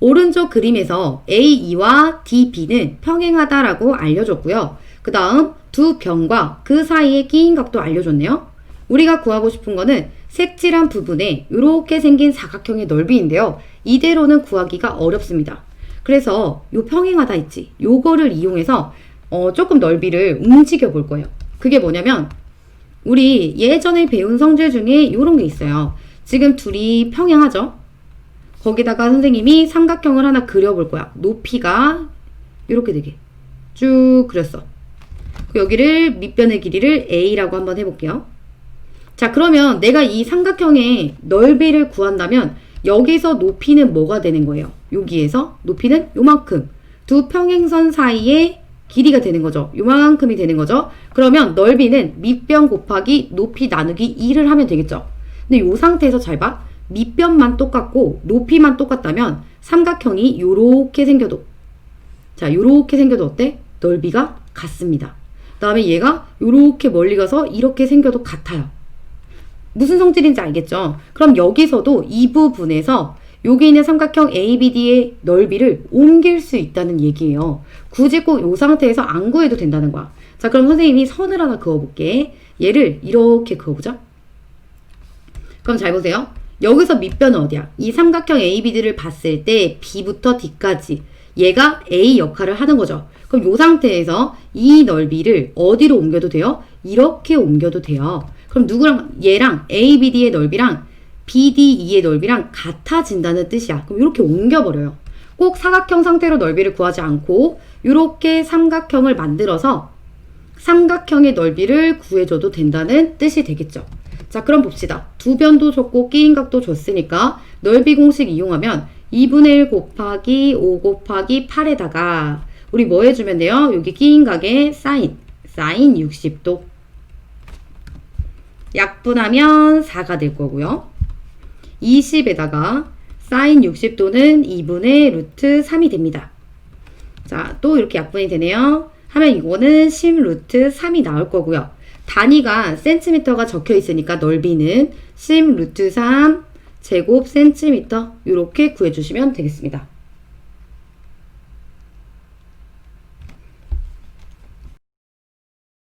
오른쪽 그림에서 AE와 DB는 평행하다라고 알려줬고요. 그 다음 두 변과 그 사이의 끼인 각도 알려줬네요. 우리가 구하고 싶은 거는 색칠한 부분에 이렇게 생긴 사각형의 넓이인데요. 이대로는 구하기가 어렵습니다. 그래서 요 평행하다 있지. 요거를 이용해서 어, 조금 넓이를 움직여 볼 거예요. 그게 뭐냐면 우리 예전에 배운 성질 중에 이런 게 있어요. 지금 둘이 평행하죠? 거기다가 선생님이 삼각형을 하나 그려볼 거야. 높이가 이렇게 되게 쭉 그렸어. 여기를 밑변의 길이를 A라고 한번 해볼게요. 자, 그러면 내가 이 삼각형의 넓이를 구한다면 여기서 높이는 뭐가 되는 거예요? 여기에서 높이는 요만큼. 두 평행선 사이의 길이가 되는 거죠. 요만큼이 되는 거죠. 그러면 넓이는 밑변 곱하기 높이 나누기 2를 하면 되겠죠. 근데 요 상태에서 잘 봐. 밑변만 똑같고 높이만 똑같다면 삼각형이 요렇게 생겨도 자, 요렇게 생겨도 어때? 넓이가 같습니다. 그 다음에 얘가 요렇게 멀리 가서 이렇게 생겨도 같아요. 무슨 성질인지 알겠죠? 그럼 여기서도 이 부분에서 여기 있는 삼각형 ABD의 넓이를 옮길 수 있다는 얘기예요. 굳이 꼭 이 상태에서 안 구해도 된다는 거야. 자, 그럼 선생님이 선을 하나 그어볼게. 얘를 이렇게 그어보자. 그럼 잘 보세요. 여기서 밑변은 어디야? 이 삼각형 ABD를 봤을 때 B부터 D까지 얘가 A 역할을 하는 거죠. 그럼 이 상태에서 이 넓이를 어디로 옮겨도 돼요? 이렇게 옮겨도 돼요. 그럼 누구랑 얘랑 ABD의 넓이랑 BDE의 넓이랑 같아진다는 뜻이야. 그럼 이렇게 옮겨버려요. 꼭 사각형 상태로 넓이를 구하지 않고 이렇게 삼각형을 만들어서 삼각형의 넓이를 구해줘도 된다는 뜻이 되겠죠. 자, 그럼 봅시다. 두 변도 줬고 끼인 각도 줬으니까 넓이 공식 이용하면 2분의 1 곱하기 5 곱하기 8에다가 우리 뭐 해주면 돼요? 여기 끼인 각의 사인, 사인 60도. 약분하면 4가 될 거고요. 20에다가 사인 60도는 2분의 루트 3이 됩니다. 자, 또 이렇게 약분이 되네요. 하면 이거는 10 루트 3이 나올 거고요. 단위가 센티미터가 적혀 있으니까 넓이는 10 루트 3 제곱 센티미터 이렇게 구해주시면 되겠습니다.